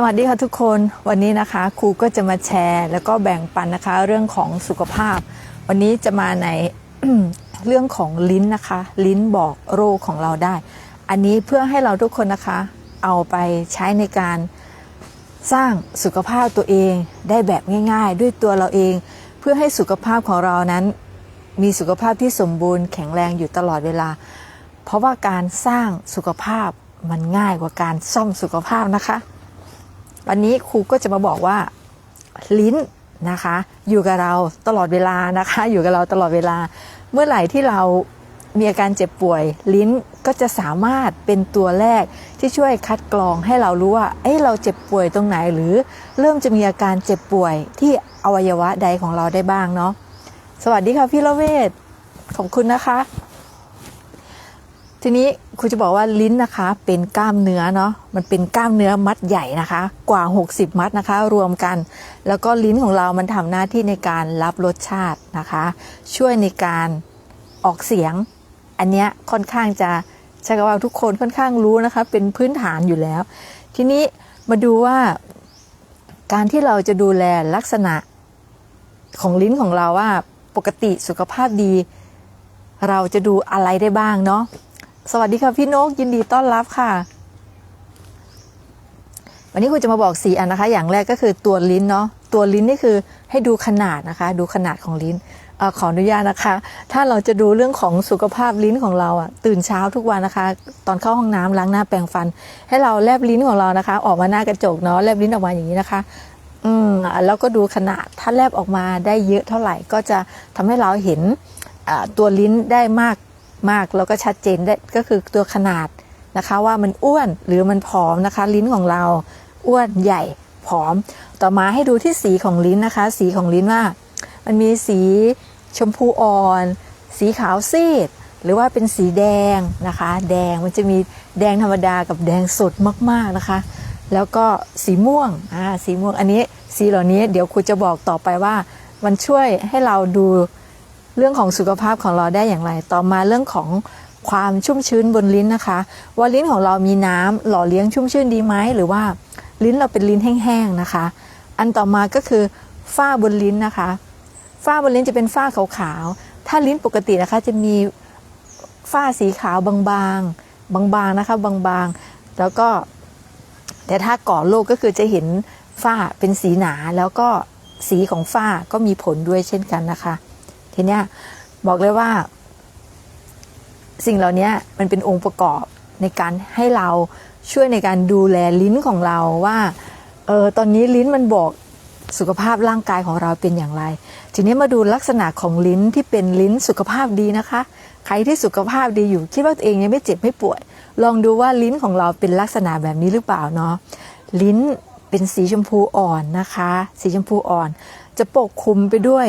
สวัสดีค่ะทุกคนวันนี้นะคะครูก็จะมาแชร์ แล้วก็แบ่งปันนะคะ เรื่องของสุขภาพ วันนี้จะมาในเรื่องของลิ้นนะคะ ลิ้นบอกโรคของเราได้ อันนี้เพื่อให้เราทุกคนนะคะ เอาไปใช้ในการสร้างสุขภาพตัวเองได้แบบง่าย ๆ ด้วยตัวเราเอง เพื่อให้สุขภาพของเรานั้น มีสุขภาพที่สมบูรณ์แข็งแรงอยู่ตลอดเวลา เพราะว่าการสร้างสุขภาพมันง่ายกว่าการซ่อมสุขภาพนะคะ วันนี้ครูก็จะมาบอกว่าลิ้นนะคะ อยู่กับเราตลอดเวลานะคะ อยู่กับเราตลอดเวลา เมื่อไหร่ที่เรามีอาการเจ็บป่วย ลิ้นก็จะสามารถเป็นตัวแรกที่ช่วยคัดกรองให้เรารู้ว่า เอ้เราเจ็บป่วยตรงไหนหรือเริ่มจะมีอาการเจ็บป่วยที่อวัยวะใดของเราได้บ้างเนาะสวัสดีค่ะพี่ละเวศขอบคุณนะคะ ทีนี้ครูจะบอกว่าลิ้นนะคะ เป็นกล้ามเนื้อเนาะมันเป็นกล้ามเนื้อมัดใหญ่นะคะ กว่า 60 มัดนะคะ รวมกัน แล้วก็ลิ้นของเรามันทำหน้าที่ในการรับรสชาตินะคะ ช่วยในการออกเสียง อันเนี้ยค่อนข้างจะใช่กับว่าทุกคนค่อนข้างรู้นะคะ เป็นพื้นฐานอยู่แล้ว ทีนี้มาดูว่า การที่เราจะดูแลลักษณะของลิ้นของเราว่าปกติสุขภาพดี เราจะดูอะไรได้บ้างเนาะ สวัสดีค่ะพี่นกยินดีต้อนรับค่ะ วันนี้คุณจะมาบอกสีอันนะคะ อย่างแรกก็คือตัวลิ้นเนาะตัวลิ้นนี่คือให้ดูขนาดนะคะ ดูขนาดของลิ้นอขออนุญาตนะคะ ถ้าเราจะดูเรื่องของสุขภาพลิ้นของเราอะตื่นเช้าทุกวันนะคะ ตอนเข้าห้องน้ำล้างหน้าแปรงฟัน ให้เราแลบลิ้นของเรานะคะ ออกมาหน้ากระจกเนาะแลบลิ้นออกมาอย่างนี้นะคะ อืมแล้วก็ดูขนาดถ้าแลบออกมาได้เยอะเท่าไหร่ก็จะทำให้เราเห็นตัวลิ้นได้มาก มากแล้วก็ชัดเจนได้ก็คือตัวขนาดนะคะ ว่ามันอ้วนหรือมันผอมนะคะ ลิ้นของเราอ้วนใหญ่ผอม ต่อมาให้ดูที่สีของลิ้นนะคะ สีของลิ้นว่า มันมีสีชมพูอ่อน สีขาวซีด หรือว่าเป็นสีแดงนะคะ แดงมันจะมีแดงธรรมดากับแดงสดมากๆนะคะ แล้วก็สีม่วงอ่าสีม่วงอันนี้สีเหล่านี้เดี๋ยวครูจะบอกต่อไปว่า มันช่วยให้เราดู เรื่องของสุขภาพของเราได้อย่างไร ต่อมาเรื่องของความชุ่มชื้นบนลิ้นนะคะ ว่าลิ้นของเรามีน้ำหล่อเลี้ยงชุ่มชื้นดีไหมหรือว่าลิ้นเราเป็นลิ้นแห้งๆนะคะ อันต่อมาก็คือฝ้าบนลิ้นนะคะฝ้าบนลิ้นจะเป็นฝ้าขาวๆถ้าลิ้นปกตินะคะจะมีฝ้าสีขาวบางๆ บางๆนะคะบางๆ แล้วก็แต่ถ้าก่อโรคก็คือจะเห็นฝ้าเป็นสีหนาแล้วก็สีของฝ้าก็มีผลด้วยเช่นกันนะคะ ทีเนี้ยบอกเลยว่า สิ่งเหล่านี้มันเป็นองค์ประกอบในการให้เราช่วยในการดูแลลิ้นของเราว่าเออตอนนี้ลิ้นมันบอกสุขภาพร่างกายของเราเป็นอย่างไร ทีนี้มาดูลักษณะของลิ้นที่เป็นลิ้นสุขภาพดีนะคะ ใครที่สุขภาพดีอยู่คิดว่าตัวเองยังไม่เจ็บไม่ปวด ลองดูว่าลิ้นของเราเป็นลักษณะแบบนี้หรือเปล่าเนาะลิ้นเป็นสีชมพูอ่อนนะคะ สีชมพูอ่อน จะปกคลุมไปด้วย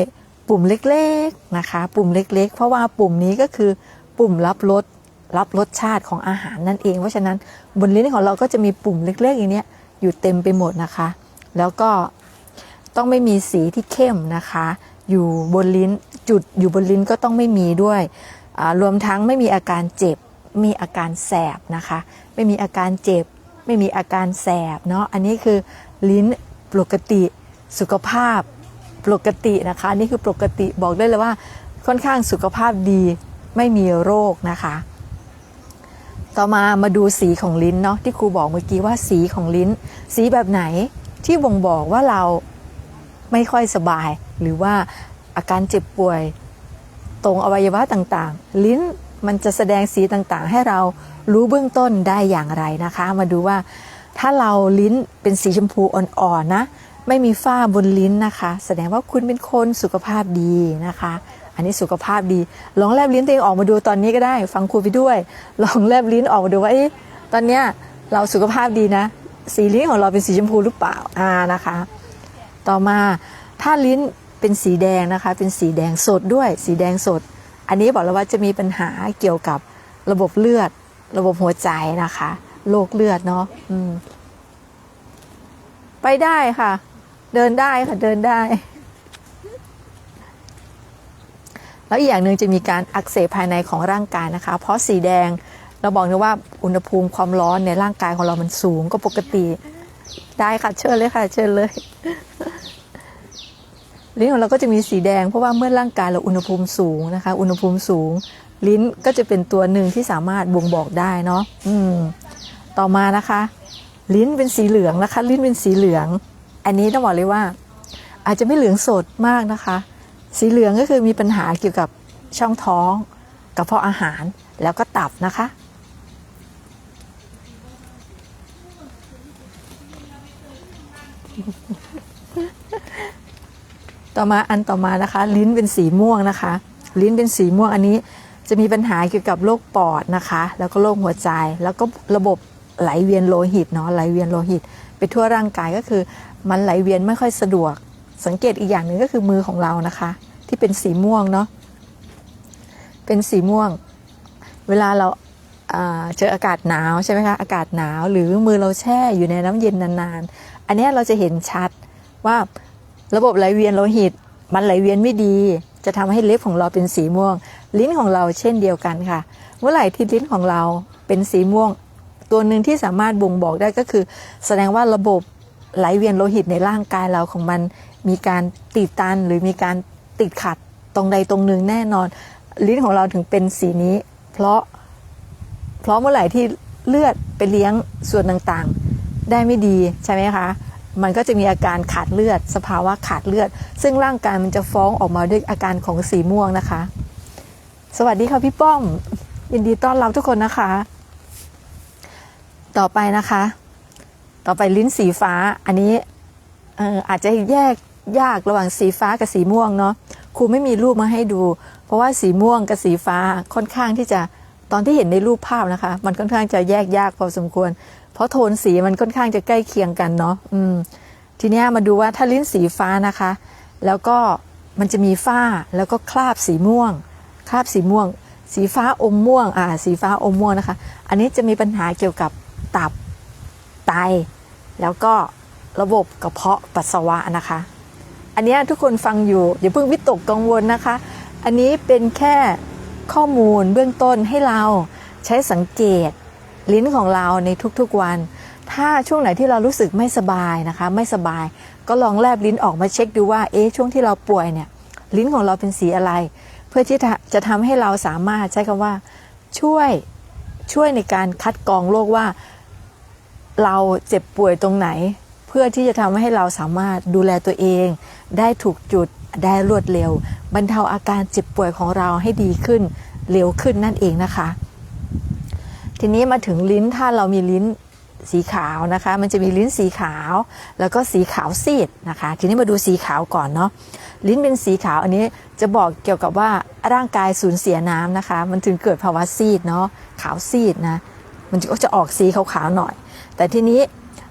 ปุ่มเล็กๆนะคะ ปุ่มเล็ก ๆ เพราะว่าปุ่มนี้ก็คือปุ่มรับรสรับรสชาติของอาหารนั่นเอง เพราะฉะนั้นบนลิ้นของเราก็จะมีปุ่มเล็กๆอย่างนี้อยู่เต็มไปหมดนะคะ แล้วก็ต้องไม่มีสีที่เข้มนะคะ อยู่บนลิ้นจุดอยู่บนลิ้นก็ต้องไม่มีด้วยรวมทั้งไม่มีอาการเจ็บมีอาการแสบนะคะ ไม่มีอาการเจ็บ ไม่มีอาการแสบเนาะอันนี้คือลิ้นปกติสุขภาพ ปกตินะคะนนี่คือปกติบอกได้เลยว่าค่อนข้างสุขภาพดีไม่มีโรคนะคะ ต่อมามาดูสีของลิ้นเนาะที่ครูบอกเมื่อกี้ว่าสีของลิ้น สีแบบไหนที่บ่งบอกว่าเราไม่ค่อยสบาย หรือว่าอาการเจ็บป่วย ตรงอวัยวะต่างๆ ลิ้นมันจะแสดงสีต่างๆ ให้เรารู้เบื้องต้นได้อย่างไรนะคะ มาดูว่าถ้าเราลิ้นเป็นสีชมพูอ่อนๆนะ ไม่มีฝ้าบนลิ้นนะคะ แสดงว่าคุณเป็นคนสุขภาพดีนะคะ อันนี้สุขภาพดี ลองแลบลิ้นตัวเองออกมาดูตอนนี้ก็ได้ ฟังครูไปด้วย ลองแลบลิ้นออกมาดูว่าเอ๊ะตอนเนี้ยเราสุขภาพดีนะ สีลิ้นของเราเป็นสีชมพูหรือเปล่าอ่านะคะ ต่อมาถ้าลิ้นเป็นสีแดงนะคะ เป็นสีแดงสดด้วย สีแดงสด อันนี้บอกแล้วว่าจะมีปัญหาเกี่ยวกับระบบเลือด ระบบหัวใจนะคะ โรคเลือดเนาะไปได้ค่ะ เดินได้ค่ะเดินได้ แล้วอีกอย่างหนึ่งจะมีการอักเสบภายในของร่างกายนะคะ เพราะสีแดงเราบอกเลยว่าอุณหภูมิความร้อนในร่างกายของเรามันสูงก็ปกติ ได้ค่ะเชิญเลยค่ะ เชิญเลยลิ้นของเราก็จะมีสีแดงเพราะว่าเมื่อร่างกายเราอุณหภูมิสูงนะคะ อุณหภูมิสูง ลิ้นก็จะเป็นตัวหนึ่งที่สามารถบ่งบอกได้เนาะอืม ต่อมานะคะ ลิ้นเป็นสีเหลืองนะคะ ลิ้นเป็นสีเหลือง อันนี้ต้องบอกเลยว่า อาจจะไม่เหลืองสดมากนะคะ สีเหลืองก็คือมีปัญหาเกี่ยวกับช่องท้องกระเพาะอาหารแล้วก็ตับนะคะ ต่อมาอันต่อมานะคะ ลิ้นเป็นสีม่วงนะคะ ลิ้นเป็นสีม่วงอันนี้จะมีปัญหาเกี่ยวกับโรคปอดนะคะ แล้วก็โรคหัวใจ แล้วก็ระบบไหลเวียนโลหิตเนาะไหลเวียนโลหิต ไปทั่วร่างกายก็คือ มันไหลเวียนไม่ค่อยสะดวก สังเกตอีกอย่างหนึ่งก็คือมือของเรานะคะ ที่เป็นสีม่วงเนาะเป็นสีม่วง เวลาเราาเจออากาศหนาวใช่ไหมคะอากาศหนาวหรือมือเราแช่อยู่ในน้ำเย็นนานๆ อันนี้เราจะเห็นชัดว่าระบบไหลเวียนโลหิต มันไหลเวียนไม่ดี จะทำให้เล็บของเราเป็นสีม่วง ลิ้นของเราเช่นเดียวกันค่ะ เมื่อไหร่ที่ลิ้นของเราเป็นสีม่วง ตัวหนึ่งที่สามารถบ่งบอกได้ก็คือ แสดงว่าระบบ ไหลเวียนโลหิตในร่างกายเราของมัน มีการติดตันหรือมีการติดขัดตรงใดตรงหนึ่งแน่นอน ลิ้นของเราถึงเป็นสีนี้ เพราะเพราะเมื่อไหร่ที่เลือดไปเลี้ยงส่วนต่างๆ ได้ไม่ดีใช่ไหมคะ มันก็จะมีอาการขาดเลือด สภาวะขาดเลือด ซึ่งร่างกายมันจะฟ้องออกมาด้วยอาการของสีม่วงนะคะ สวัสดีค่ะพี่ป้อม ยินดีต้อนรับทุกคนนะคะ ต่อไปนะคะ ต่อไปลิ้นสีฟ้าอันนี้เอออาจจะแยกยากระหว่างสีฟ้ากับสีม่วงเนาะครูไม่มีรูปมาให้ดู เพราะว่าสีม่วงกับสีฟ้าค่อนข้างที่จะตอนที่เห็นในรูปภาพนะคะ มันค่อนข้างจะแยกยากพอสมควร เพราะโทนสีมันค่อนข้างจะใกล้เคียงกันเนาะอืมทีนี้มาดูว่าถ้าลิ้นสีฟ้านะคะ แล้วก็มันจะมีฝ้าแล้วก็คราบสีม่วง คราบสีม่วง สีฟ้าอมม่วงอ่าสีฟ้าอมม่วงนะคะ อันนี้จะมีปัญหาเกี่ยวกับตับไต แล้วก็ระบบกระเพาะปัสสาวะนะคะ อันนี้ทุกคนฟังอยู่อย่าเพิ่งวิตกกังวลนะคะ อันนี้เป็นแค่ข้อมูลเบื้องต้นให้เราใช้สังเกตลิ้นของเราในทุกๆวัน ถ้าช่วงไหนที่เรารู้สึกไม่สบายนะคะ ไม่สบายก็ลองแลบลิ้นออกมาเช็คดูว่าเอ๊ะช่วงที่เราป่วยเนี่ยลิ้นของเราเป็นสีอะไร เพื่อที่จะจะทำให้เราสามารถใช้คำว่าช่วยช่วยในการคัดกรองโรคว่า เราเจ็บป่วยตรงไหน เพื่อที่จะทำให้เราสามารถดูแลตัวเอง ได้ถูกจุดได้รวดเร็ว บรรเทาอาการเจ็บป่วยของเราให้ดีขึ้น เร็วขึ้นนั่นเองนะคะ ทีนี้มาถึงลิ้นถ้าเรามีลิ้นสีขาวนะคะ มันจะมีลิ้นสีขาว แล้วก็สีขาวซีดนะคะ ทีนี้มาดูสีขาวก่อนเนาะลิ้นเป็นสีขาวอันนี้จะบอกเกี่ยวกับว่าร่างกายสูญเสียน้ำนะคะ มันถึงเกิดภาวะซีดเนาะขาวซีดนะมันก็จะออกสีขาวๆหน่อย แต่ทีนี้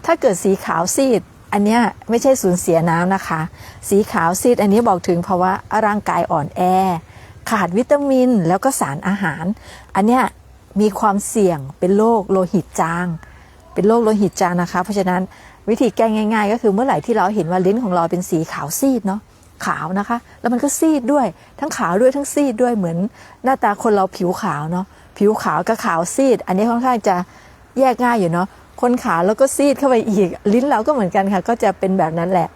ถ้าเกิดสีขาวซีด อันเนี้ยไม่ใช่สูญเสียน้ำนะคะ สีขาวซีดอันนี้บอกถึงภาวะร่างกายอ่อนแอ ขาดวิตามินแล้วก็สารอาหาร อันเนี้ยมีความเสี่ยงเป็นโรคโลหิตจาง เป็นโรคโลหิตจางนะคะ เพราะฉะนั้นวิธีแก้ง่าย ๆ ก็คือเมื่อไหร่ที่เราเห็นว่าลิ้นของเราเป็นสีขาวซีดเนาะขาวนะคะ แล้วมันก็ซีดด้วย ทั้งขาวด้วยทั้งซีดด้วยเหมือนหน้าตาคนเราผิวขาวเนาะผิวขาวกับขาวซีด อันนี้ค่อนข้างจะแยกง่ายอยู่เนาะ คนขาวแล้วก็ซีดเข้าไปอีก ลิ้นเราก็เหมือนกันค่ะ ก็จะเป็นแบบนั้นแหละ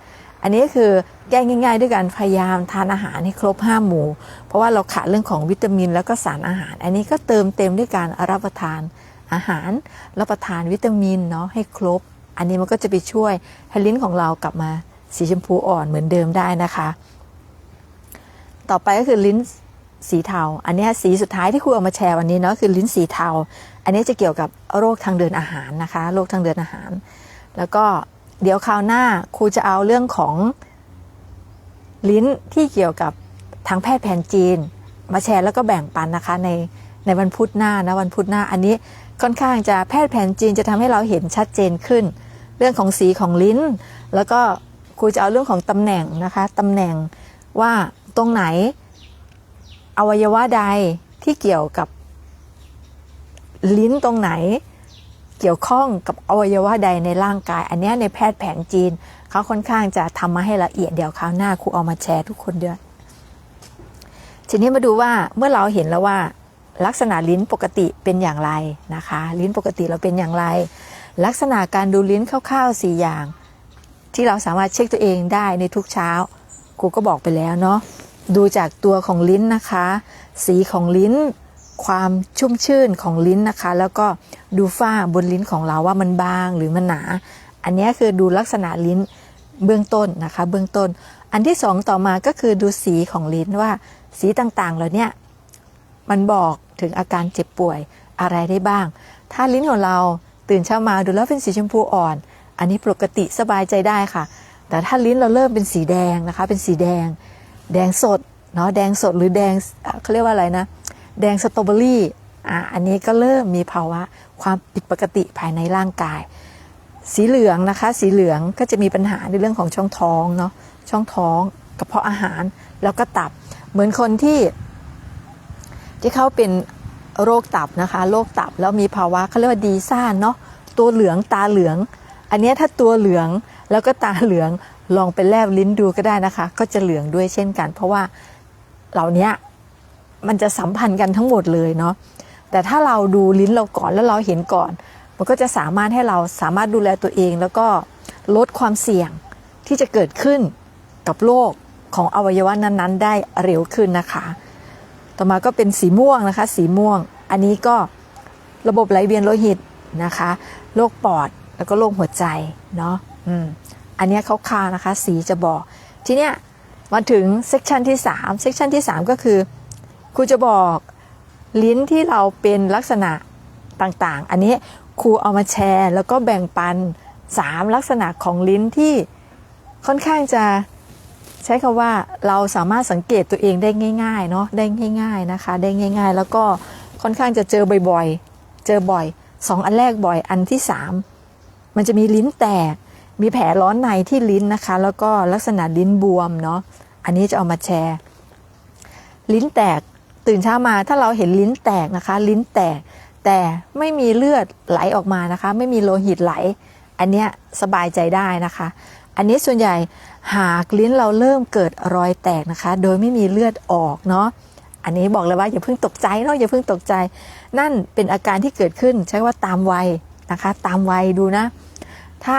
อันนี้คือแก้ง่าย ๆ ด้วยการพยายามทานอาหารให้ครบห้าหมู่ เพราะว่าเราขาดเรื่องของวิตามินแล้วก็สารอาหาร อันนี้ก็เติมเต็มด้วยการรับประทานอาหารรับประทานวิตามินเนาะให้ครบ อันนี้มันก็จะไปช่วยให้ลิ้นของเรากลับมาสีชมพูอ่อนเหมือนเดิมได้นะคะ ต่อไปก็คือลิ้นสีเทา อันนี้สีสุดท้ายที่ครูเอามาแชร์วันนี้เนาะคือลิ้นสีเทา อันนี้จะเกี่ยวกับโรคทางเดินอาหารนะคะ โรคทางเดินอาหาร แล้วก็เดี๋ยวคราวหน้าครูจะเอาเรื่องของลิ้นที่เกี่ยวกับทางแพทย์แผนจีน มาแชร์แล้วก็แบ่งปันนะคะในในวันพุธหน้านะวันพุธหน้าอันนี้ค่อนข้างจะแพทย์แผนจีนจะทำให้เราเห็นชัดเจนขึ้น เรื่องของสีของลิ้น แล้วก็ครูจะเอาเรื่องของตำแหน่งนะคะตำแหน่งว่าตรงไหนอวัยวะใดที่เกี่ยวกับ ลิ้นตรงไหนเกี่ยวข้องกับอวัยวะใดในร่างกาย อันนี้ในแพทย์แผนจีน เขาค่อนข้างจะทำมาให้ละเอียดเดี๋ยวคราวหน้าครูเอามาแชร์ทุกคนด้วยทีนี้มาดูว่าเมื่อเราเห็นแล้วว่า ลักษณะลิ้นปกติเป็นอย่างไรนะคะ ลิ้นปกติเราเป็นอย่างไร ลักษณะการดูลิ้นคร่าวๆ4อย่าง ที่เราสามารถเช็คตัวเองได้ในทุกเช้าครูก็บอกไปแล้วเนาะดูจากตัวของลิ้นนะคะ สีของลิ้น ความชุ่มชื่นของลิ้นนะคะ แล้วก็ดูฝ้าบนลิ้นของเราว่ามันบางหรือมันหนา อันนี้คือดูลักษณะลิ้นเบื้องต้นนะคะ เบื้องต้น อันที่สองต่อมาก็คือดูสีของลิ้นว่าสีต่างๆเหล่านี้มันบอกถึงอาการเจ็บป่วยอะไรได้บ้าง ถ้าลิ้นของเราตื่นเช้ามาดูแล้วเป็นสีชมพูอ่อน อันนี้ปกติสบายใจได้ค่ะ แต่ถ้าลิ้นเราเริ่มเป็นสีแดงนะคะ เป็นสีแดง แดงสดเนาะแดงสดหรือแดงเขาเรียกว่าอะไรนะ แดงสตรอเบอรี่อะอันนี้ก็เริ่มมีภาวะความผิดปกติภายในร่างกาย สีเหลืองนะคะ สีเหลืองก็จะมีปัญหาในเรื่องของช่องท้องเนาะช่องท้องกระเพาะอาหารแล้วก็ตับเหมือนคนที่ที่เขาเป็นโรคตับนะคะโรคตับแล้วมีภาวะเขาเรียกว่าดีซ่านเนาะตัวเหลืองตาเหลือง อันนี้ถ้าตัวเหลืองแล้วก็ตาเหลืองลองไปแลบลิ้นดูก็ได้นะคะ ก็จะเหลืองด้วยเช่นกัน เพราะว่าเหล่านี้ มันจะสัมพันธ์กันทั้งหมดเลยเนาะแต่ถ้าเราดูลิ้นเราก่อนแล้วเราเห็นก่อน มันก็จะสามารถให้เราสามารถดูแลตัวเอง แล้วก็ลดความเสี่ยงที่จะเกิดขึ้นกับโรคของอวัยวะนั้น ๆ ได้เร็วขึ้นนะคะ ต่อมาก็เป็นสีม่วงนะคะ สีม่วง อันนี้ก็ระบบไหลเวียนโลหิตนะคะโรคปอดแล้วก็โรคหัวใจเนาะอืมอันนี้ยคร่านะคะ สีจะบอก ทีเนี้ยมาถึงเซกชันที่3เซกชันที่ 3 ก็คือ ครูจะบอกลิ้นที่เราเป็นลักษณะต่างๆ อันนี้ครูเอามาแชร์ แล้วก็แบ่งปัน 3 ลักษณะของลิ้นที่ค่อนข้างจะใช้คำว่าเราสามารถสังเกตตัวเองได้ง่ายๆเนาะได้ง่าย ๆนะคะ ได้ง่าย ๆ แล้วก็ค่อนข้างจะเจอบ่อยๆ เจอบ่อยสองอันแรกบ่อยอันที่สามมันจะมีลิ้นแตก มีแผลร้อนในที่ลิ้นนะคะ แล้วก็ลักษณะลิ้นบวมเนาะอันนี้จะเอามาแชร์ ลิ้นแตก ตื่นเช้ามาถ้าเราเห็นลิ้นแตกนะคะ ลิ้นแตก แต่ไม่มีเลือดไหลออกมานะคะ ไม่มีโลหิตไหล อันเนี้ยสบายใจได้นะคะ อันนี้ส่วนใหญ่หากลิ้นเราเริ่มเกิดรอยแตกนะคะ โดยไม่มีเลือดออกเนาะอันนี้บอกเลยว่าอย่าเพิ่งตกใจเนาะอย่าเพิ่งตกใจ นั่นเป็นอาการที่เกิดขึ้นใช้ว่าตามวัยนะคะ ตามวัยดูนะ ถ้า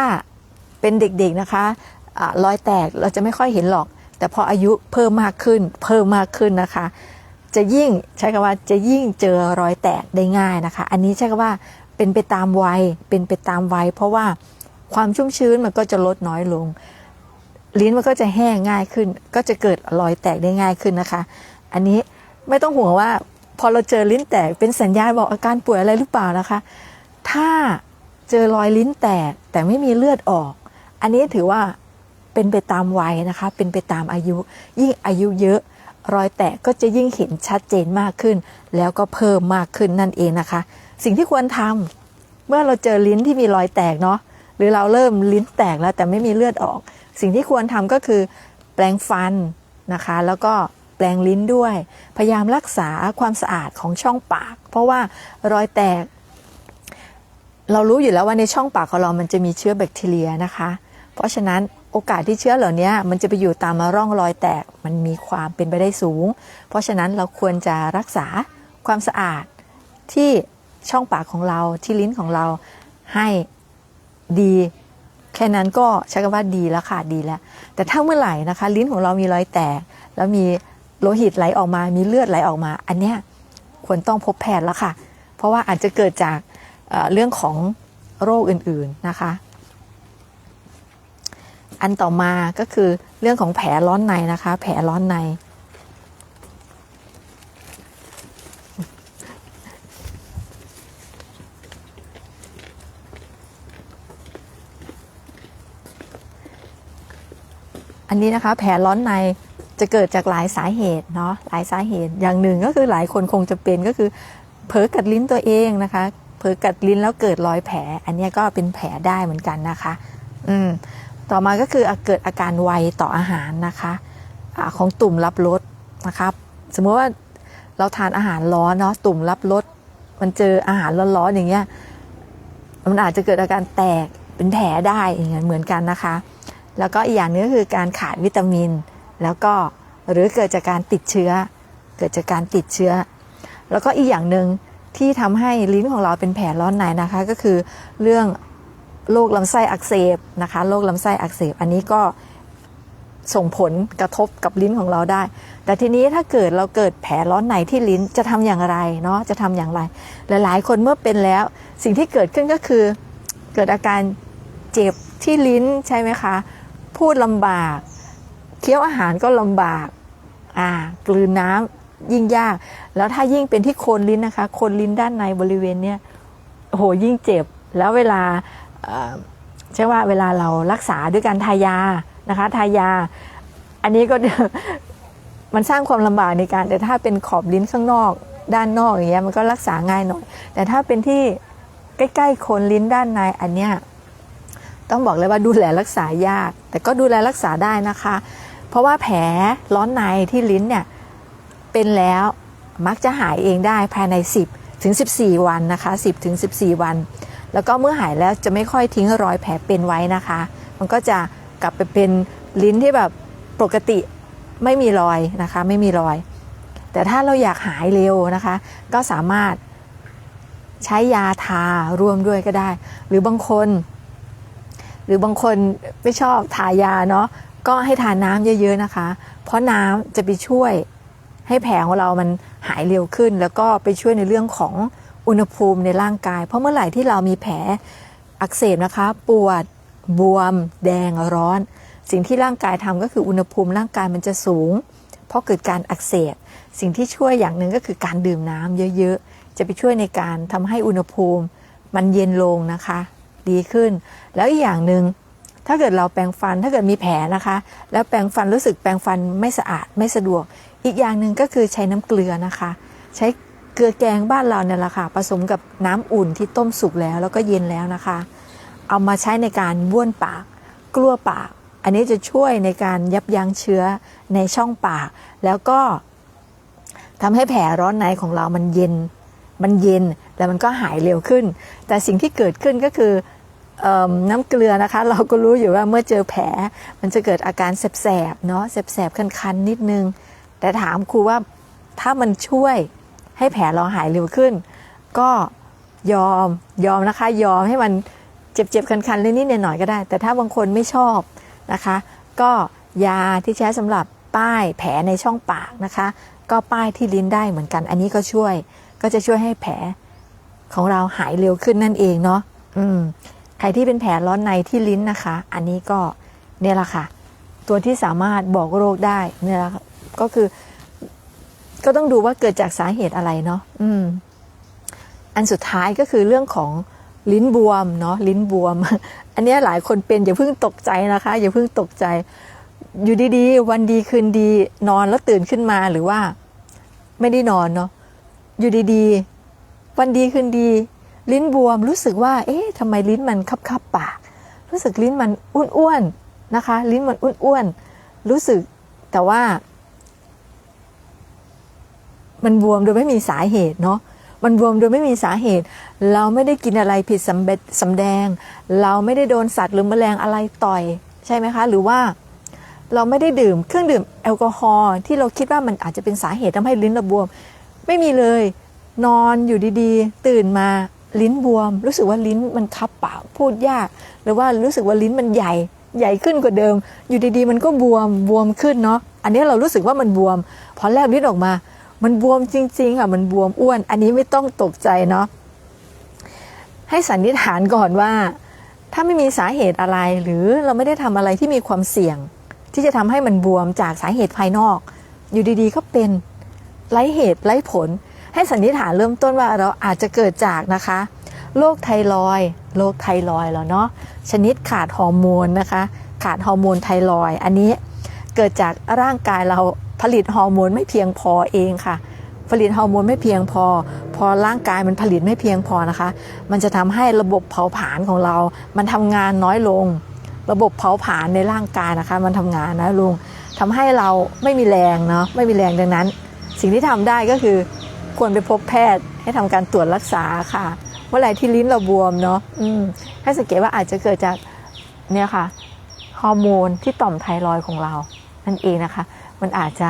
เป็นเด็กๆนะคะอารอยแตกเราจะไม่ค่อยเห็นหรอก แต่พออายุเพิ่มมากขึ้น เพิ่มมากขึ้นนะคะ จะยิ่งใช้คำว่าจะยิ่งเจอรอยแตกได้ง่ายนะคะ อันนี้ใช้คำว่าเป็นไปตามวัยเป็นไปตามวัย เพราะว่าความชุ่มชื้นมันก็จะลดน้อยลง ลิ้นมันก็จะแห้งง่ายขึ้น ก็จะเกิดรอยแตกได้ง่ายขึ้นนะคะ อันนี้ไม่ต้องห่วงว่า พอเราเจอลิ้นแตกเป็นสัญญาณบอกอาการป่วยอะไรหรือเปล่านะคะ ถ้าเจอรอยลิ้นแตกแต่ไม่มีเลือดออก อันนี้ถือว่าเป็นไปตามวัยนะคะ เป็นไปตามอายุ ยิ่งอายุเยอะ รอยแตกก็จะยิ่งเห็นชัดเจนมากขึ้น แล้วก็เพิ่มมากขึ้นนั่นเองนะคะ สิ่งที่ควรทำเมื่อเราเจอลิ้นที่มีรอยแตกเนาะหรือเราเริ่มลิ้นแตกแล้วแต่ไม่มีเลือดออก สิ่งที่ควรทำก็คือ แปรงฟันนะคะ แล้วก็แปรงลิ้นด้วย พยายามรักษาความสะอาดของช่องปาก เพราะว่ารอยแตก เรารู้อยู่แล้วว่าในช่องปากของเรามันจะมีเชื้อแบคทีเรียนะคะ เพราะฉะนั้น โอกาสที่เชื้อเหล่านี้มันจะไปอยู่ตามร่องรอยแตกมันมีความเป็นไปได้สูง เพราะฉะนั้นเราควรจะรักษาความสะอาดที่ช่องปากของเราที่ลิ้นของเราให้ดี แค่นั้นก็ใช้คำว่าดีแล้วค่ะดีแล้ว แต่ถ้าเมื่อไหร่นะคะ ลิ้นของเรามีรอยแตก แล้วมีโลหิตไหลออกมา มีเลือดไหลออกมา อันเนี้ยควรต้องพบแพทย์แล้วค่ะ เพราะว่าอาจจะเกิดจากเอ่อเรื่องของโรคอื่นๆนะคะ อันต่อมาก็คือเรื่องของแผลร้อนในนะคะ แผลร้อนใน อันนี้นะคะ แผลร้อนในจะเกิดจากหลายสาเหตุเนาะหลายสาเหตุอย่างหนึ่งก็คือหลายคนคงจะเป็นก็คือเผลอกัดลิ้นตัวเองนะคะเผลอกัดลิ้นแล้วเกิดรอยแผล อันนี้ก็เป็นแผลได้เหมือนกันนะคะ อืม ต่อมาก็คือเกิดอาการไวต่ออาหารนะคะอาของตุ่มรับรสนะครับ สมมติว่าเราทานอาหารร้อนเนาะตุ่มรับรสมันเจออาหารร้อนๆอย่างเงี้ยมันอาจจะเกิดอาการแตกเป็นแผลได้อย่างเงี้ยเหมือนกันนะคะ แล้วก็อีกอย่างนึงก็คือการขาดวิตามิน แล้วก็หรือเกิดจากการติดเชื้อ เกิดจากการติดเชื้อ แล้วก็อีกอย่างหนึ่งที่ทำให้ลิ้นของเราเป็นแผลร้อนในนะคะ ก็คือเรื่อง โรคลำไส้อักเสบนะคะโรคลำไส้อักเสบ อันนี้ก็ส่งผลกระทบกับลิ้นของเราได้ แต่ทีนี้ถ้าเกิดเราเกิดแผลร้อนในที่ลิ้นจะทำอย่างไรเนาะจะทำอย่างไร หลาย ๆ คนเมื่อเป็นแล้ว สิ่งที่เกิดขึ้นก็คือ เกิดอาการเจ็บที่ลิ้นใช่ไหมคะ พูดลำบาก เคี้ยวอาหารก็ลำบากอ่ากลืนน้ำยิ่งยาก แล้วถ้ายิ่งเป็นที่โคนลิ้นนะคะโคนลิ้นด้านในบริเวณเนี้ยโหยิ่งเจ็บแล้วเวลา ใช่ว่าเวลาเรารักษาด้วยการทายานะคะทายา อันนี้ก็มันสร้างความลำบากในการ แต่ถ้าเป็นขอบลิ้นข้างนอก ด้านนอกอย่างเงี้ยมันก็รักษาง่ายหน่อย แต่ถ้าเป็นที่ใกล้ๆโคนลิ้นด้านในอันเนี้ยต้องบอกเลยว่าดูแลรักษายาก แต่ก็ดูแลรักษาได้นะคะ เพราะว่าแผลร้อนในที่ลิ้นเนี่ยเป็นแล้วมักจะหายเองได้ภายใน 10ถึง14 วันนะคะ 10ถึง14 วัน แล้วก็เมื่อหายแล้วจะไม่ค่อยทิ้งรอยแผลเป็นไว้นะคะ มันก็จะกลับไปเป็นลิ้นที่แบบปกติไม่มีรอยนะคะ ไม่มีรอย แต่ถ้าเราอยากหายเร็วนะคะ ก็สามารถใช้ยาทารวมด้วยก็ได้ หรือบางคน หรือบางคนไม่ชอบทายาเนาะก็ให้ทานน้ำเยอะ ๆนะคะ เพราะน้ำจะไปช่วยให้แผลของเรามันหายเร็วขึ้น แล้วก็ไปช่วยในเรื่องของ อุณหภูมิในร่างกาย เพราะเมื่อไหร่ที่เรามีแผลอักเสบนะคะ ปวดบวม แดงร้อน สิ่งที่ร่างกายทำก็คืออุณหภูมิร่างกายมันจะสูง เพราะเกิดการอักเสบสิ่งที่ช่วยอย่างหนึ่งก็คือการดื่มน้ำเยอะๆ จะไปช่วยในการทำให้อุณหภูมิ มันเย็นลงนะคะ ดีขึ้น แล้วอีกอย่างหนึ่งถ้าเกิดเราแปรงฟันถ้าเกิดมีแผลนะคะ แล้วแปรงฟันรู้สึกแปรงฟันไม่สะอาดไม่สะดวก อีกอย่างหนึ่งก็คือใช้น้ำเกลือนะคะ ใช้ เกลือแกงบ้านเราเนี่ยแหละค่ะ ผสมกับน้ำอุ่นที่ต้มสุกแล้วแล้วก็เย็นแล้วนะคะ เอามาใช้ในการบ้วนปาก กลั้วปาก อันนี้จะช่วยในการยับยั้งเชื้อในช่องปาก แล้วก็ทำให้แผลร้อนในของเรามันเย็น มันเย็นแล้วมันก็หายเร็วขึ้น แต่สิ่งที่เกิดขึ้นก็คืออน้ำเกลือนะคะ เราก็รู้อยู่ว่าเมื่อเจอแผล มันจะเกิดอาการแสบๆเนาะแสบๆคันๆนิดนึง แต่ถามครูว่าถ้ามันช่วย ให้แผลเราหายเร็วขึ้น ก็ยอมยอมนะคะ ยอมให้มันเจ็บๆ คันๆเล็กนิดหน่อยก็ได้ แต่ถ้าบางคนไม่ชอบนะคะ ก็ยาที่ใช้สำหรับป้ายแผลในช่องปากนะคะ ก็ป้ายที่ลิ้นได้เหมือนกัน อันนี้ก็ช่วย ก็จะช่วยให้แผลของเราหายเร็วขึ้นนั่นเองเนาะอืมใครที่เป็นแผลร้อนในที่ลิ้นนะคะ อันนี้ก็เนี่ยแหละค่ะ ตัวที่สามารถบอกโรคได้เนี่ยแหละก็คือ ก็ต้องดูว่าเกิดจากสาเหตุอะไรเนาะอืม อันสุดท้ายก็คือเรื่องของลิ้นบวมเนาะลิ้นบวม อันนี้หลายคนเป็นอย่าเพิ่งตกใจนะคะ อย่าเพิ่งตกใจ อยู่ดีๆ วันดีคืนดีนอนแล้วตื่นขึ้นมาหรือว่า ไม่ได้นอนเนาะอยู่ดีๆ วันดีคืนดี ลิ้นบวมรู้สึกว่า เอ๊ะทำไมลิ้นมันคับคับๆปาก รู้สึกลิ้นมันอ้วนๆนะคะ ลิ้นมันอ้วนๆรู้สึกแต่ว่า มันบวมโดยไม่มีสาเหตุเนาะมันบวมโดยไม่มีสาเหตุ เราไม่ได้กินอะไรผิดสำเร็จสำแดง เราไม่ได้โดนสัตว์หรือแมลงอะไรต่อยใช่ไหมคะ หรือว่าเราไม่ได้ดื่มเครื่องดื่มแอลกอฮอล์ที่เราคิดว่ามันอาจจะเป็นสาเหตุทำให้ลิ้นเราบวม ไม่มีเลย นอนอยู่ดีๆ ตื่นมาลิ้นบวม รู้สึกว่าลิ้นมันคับปากพูดยาก หรือว่ารู้สึกว่าลิ้นมันใหญ่ใหญ่ขึ้นกว่าเดิม อยู่ดีๆ มันก็บวมบวมขึ้นเนาะอันนี้เรารู้สึกว่ามันบวมพอแลบลิ้นออกมา มันบวมจริง ๆ ค่ะ มันบวมอ้วน อันนี้ไม่ต้องตกใจเนาะให้สันนิษฐานก่อนว่า ถ้าไม่มีสาเหตุอะไรหรือเราไม่ได้ทำอะไรที่มีความเสี่ยง ที่จะทำให้มันบวมจากสาเหตุภายนอก อยู่ดีๆก็เป็นไร้เหตุไร้ผล ให้สันนิษฐานเริ่มต้นว่าเราอาจจะเกิดจากนะคะโรคไทรอยโรคไทรอยแล้วเนาะชนิดขาดฮอร์โมนนะคะ ขาดฮอร์โมนไทรอยอันนี้เกิดจากร่างกายเรา ผลิตฮอร์โมนไม่เพียงพอเองค่ะ ผลิตฮอร์โมนไม่เพียงพอ พอร่างกายมันผลิตไม่เพียงพอนะคะ มันจะทำให้ระบบเผาผลาญของเรา มันทำงานน้อยลง ระบบเผาผลาญในร่างกายนะคะ มันทำงานนะลุงทำให้เราไม่มีแรงเนาะไม่มีแรงดังนั้น สิ่งที่ทำได้ก็คือควรไปพบแพทย์ให้ทำการตรวจรักษาค่ะเมื่อไรที่ลิ้นเราบวมเนาะอให้สังเกตว่าอาจจะเกิดจากเนี่ยค่ะฮอร์โมนที่ต่อมไทรอยของเรานั่นเองนะคะ มันอาจจะ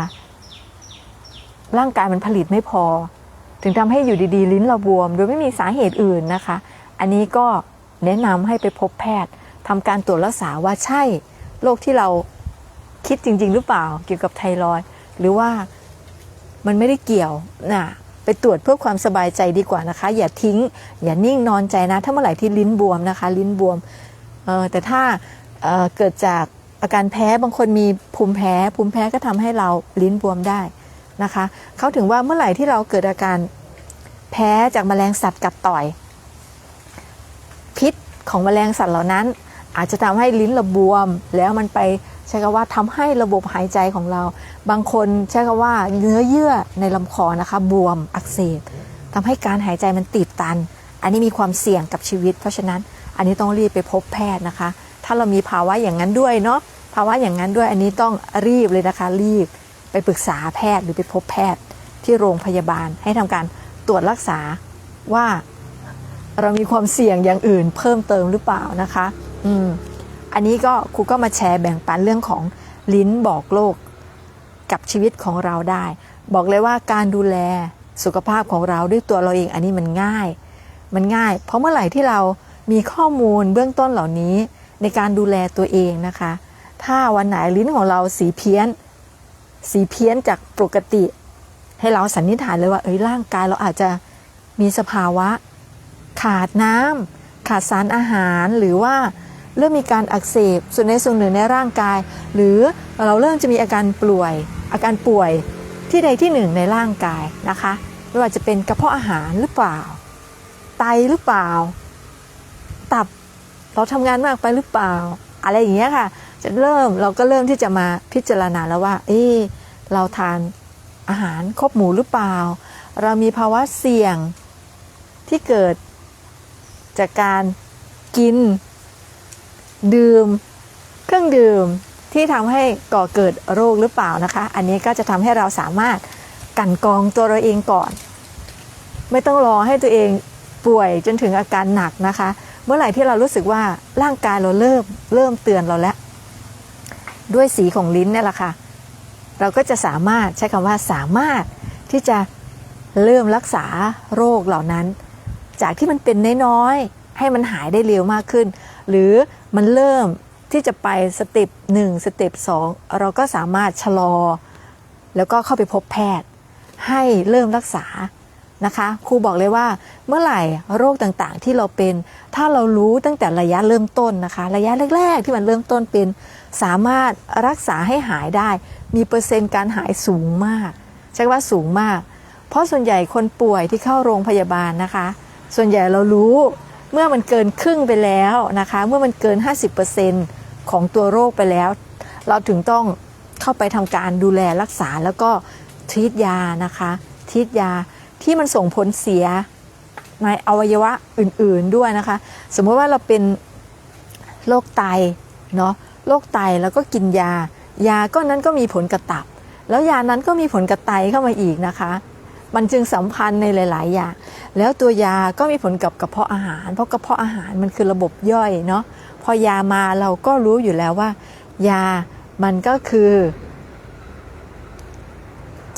ร่างกายมันผลิตไม่พอ ถึงทำให้อยู่ดีๆ ลิ้นเราบวม โดยไม่มีสาเหตุอื่นนะคะ อันนี้ก็แนะนำให้ไปพบแพทย์ทำการตรวจรักษาว่าใช่โรคที่เราคิดจริง ๆ หรือเปล่าเกี่ยวกับไทรอยหรือว่ามันไม่ได้เกี่ยวนะไปตรวจเพื่อความสบายใจดีกว่านะคะ อย่าทิ้ง อย่านิ่งนอนใจนะ ถ้าเมื่อไหร่ที่ลิ้นบวมนะคะ ลิ้นบวมแต่ถ้าเเกิดจาก อาการแพ้บางคนมีภูมิแพ้ภูมิแพ้ก็ทำให้เราลิ้นบวมได้นะคะเขาถึงว่าเมื่อไหร่ที่เราเกิดอาการแพ้จากแมลงสัตว์กัดต่อย พิษของแมลงสัตว์เหล่านั้น อาจจะทำให้ลิ้นเราบวม แล้วมันไปใช้คำว่าทำให้ระบบหายใจของเรา บางคนใช้คำว่าเนื้อเยื่อในลำคอนะคะบวมอักเสบทำให้การหายใจมันตีบตัน อันนี้มีความเสี่ยงกับชีวิต เพราะฉะนั้นอันนี้ต้องรีบไปพบแพทย์นะคะ ถ้าเรามีภาวะอย่างนั้นด้วยเนาะ ภาวะอย่างนั้นด้วยอันนี้ต้องรีบเลยนะคะรีบไปปรึกษาแพทย์หรือไปพบแพทย์ที่โรงพยาบาลให้ทำการตรวจรักษาว่าเรามีความเสี่ยงอย่างอื่นเพิ่มเติมหรือเปล่านะคะ อืม อันนี้ก็ครูก็มาแชร์แบ่งปันเรื่องของลิ้นบอกโลกกับชีวิตของเราได้ บอกเลยว่าการดูแลสุขภาพของเราด้วยตัวเราเอง อันนี้มันง่าย มันง่าย เพราะเมื่อไหร่ที่เรามีข้อมูลเบื้องต้นเหล่านี้ในการดูแลตัวเองนะคะ ถ้าวันไหนลิ้นของเราสีเพี้ยน สีเพี้ยนจากปกติ ให้เราสันนิษฐานเลยว่า เอ้ยร่างกายเราอาจจะมีสภาวะ ขาดน้ำขาดสารอาหารหรือว่าเริ่มมีการอักเสบส่วนในส่วนหนึ่งในร่างกาย หรือเราเริ่มจะมีอาการป่วย อาการป่วยที่ใดที่หนึ่งในร่างกายนะคะไม่ว่าจะเป็นกระเพาะอาหารหรือเปล่า ไตหรือเปล่า ตับเราทำงานมากไปหรือเปล่า อะไรอย่างเงี้ยค่ะ จะเริ่มเราก็เริ่มที่จะมาพิจารณาแล้วว่า เอ๊ะเราทานอาหารครบหมู่หรือเปล่า เรามีภาวะเสี่ยงที่เกิดจากการกิน ดื่ม เครื่องดื่มที่ทำให้ก่อเกิดโรคหรือเปล่านะคะ อันนี้ก็จะทำให้เราสามารถกันกองตัวเราเองก่อน ไม่ต้องรอให้ตัวเองป่วยจนถึงอาการหนักนะคะ เมื่อไหร่ที่เรารู้สึกว่าร่างกายเราเริ่มเริ่มเตือนเราแล้ว ด้วยสีของลิ้นเนี่ยแหละค่ะ เราก็จะสามารถใช้คำว่าสามารถที่จะเริ่มรักษาโรคเหล่านั้น จากที่มันเป็นน้อยๆให้มันหายได้เร็วมากขึ้น หรือมันเริ่มที่จะไปสเต็ปหนึ่งสเต็ปสองเราก็สามารถชะลอ แล้วก็เข้าไปพบแพทย์ ให้เริ่มรักษา นะคะครูบอกเลยว่าเมื่อไหร่โรคต่างๆ ที่เราเป็น ถ้าเรารู้ตั้งแต่ระยะเริ่มต้นนะคะ ระยะแรก ๆ ที่มันเริ่มต้นเป็น สามารถรักษาให้หายได้ มีเปอร์เซ็นต์การหายสูงมาก ใช้ว่าสูงมาก เพราะส่วนใหญ่คนป่วยที่เข้าโรงพยาบาลนะคะ ส่วนใหญ่เรารู้เมื่อมันเกินครึ่งไปแล้วนะคะ เมื่อมันเกิน 50%ของตัวโรคไปแล้ว เราถึงต้องเข้าไปทำการดูแลรักษาแล้วก็ทีตยานะคะทีตยา ที่มันส่งผลเสียในอวัยวะอื่นๆด้วยนะคะ สมมติว่าเราเป็นโรคไตเนาะโรคไตแล้วก็กินยา ยาก็นั้นก็มีผลกระตับ แล้วยานั้นก็มีผลกระไตเข้ามาอีกนะคะ มันจึงสัมพันธ์ในหลาย ๆ อย่าง แล้วตัวยาก็มีผลกับกระเพาะอาหาร เพราะกระเพาะอาหารมันคือระบบย่อยเนาะพอยามาเราก็รู้อยู่แล้วว่า ยามันก็คือ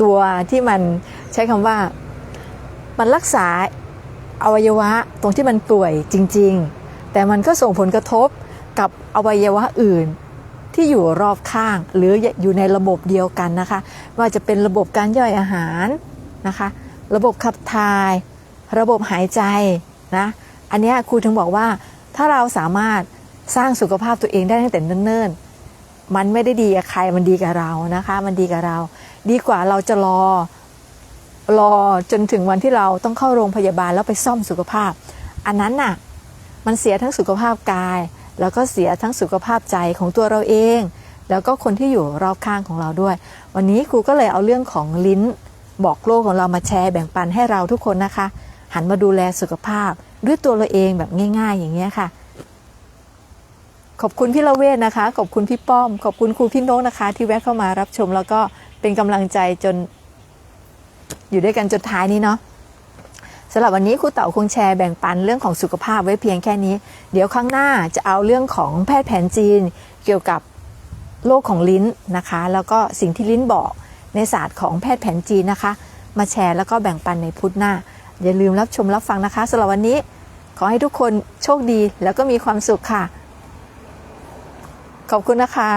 ตัวที่มันใช้คำว่า มันรักษาอวัยวะตรงที่มันป่วยจริง ๆ แต่มันก็ส่งผลกระทบกับอวัยวะอื่นที่อยู่รอบข้าง หรืออยู่ในระบบเดียวกันนะคะ ว่าจะเป็นระบบการย่อยอาหารนะคะ ระบบขับถ่าย ระบบหายใจนะอันนี้ครูถึงบอกว่าถ้าเราสามารถสร้างสุขภาพตัวเองได้ตั้งแต่เนิ่นๆมันไม่ได้ดีกับใครมันดีกับเรานะคะ มันดีกับเรา ดีกว่าเราจะรอ รอจนถึงวันที่เราต้องเข้าโรงพยาบาลแล้วไปซ่อมสุขภาพ อันนั้นน่ะมันเสียทั้งสุขภาพกาย แล้วก็เสียทั้งสุขภาพใจของตัวเราเอง แล้วก็คนที่อยู่รอบข้างของเราด้วย วันนี้ครูก็เลยเอาเรื่องของลิ้นบอกโลกของเรามาแชร์แบ่งปันให้เราทุกคนนะคะ หันมาดูแลสุขภาพด้วยตัวเราเองแบบง่าย ๆ อย่างเงี้ยค่ะ ขอบคุณพี่ละเวทนะคะ ขอบคุณพี่ป้อม ขอบคุณครูพี่นกนะคะ ที่แวะเข้ามารับชมแล้วก็เป็นกำลังใจจน อยู่ด้วยกันจนท้ายนี้เนาะสำหรับวันนี้ครูเต่าคงแชร์แบ่งปันเรื่องของสุขภาพไว้เพียงแค่นี้ เดี๋ยวครั้งหน้าจะเอาเรื่องของแพทย์แผนจีน เกี่ยวกับโรคของลิ้นนะคะ แล้วก็สิ่งที่ลิ้นบอกในศาสตร์ของแพทย์แผนจีนนะคะ มาแชร์แล้วก็แบ่งปันในพุทธหน้า อย่าลืมรับชมรับฟังนะคะสำหรับวันนี้ขอให้ทุกคนโชคดีแล้วก็มีความสุขค่ะ ขอบคุณนะคะ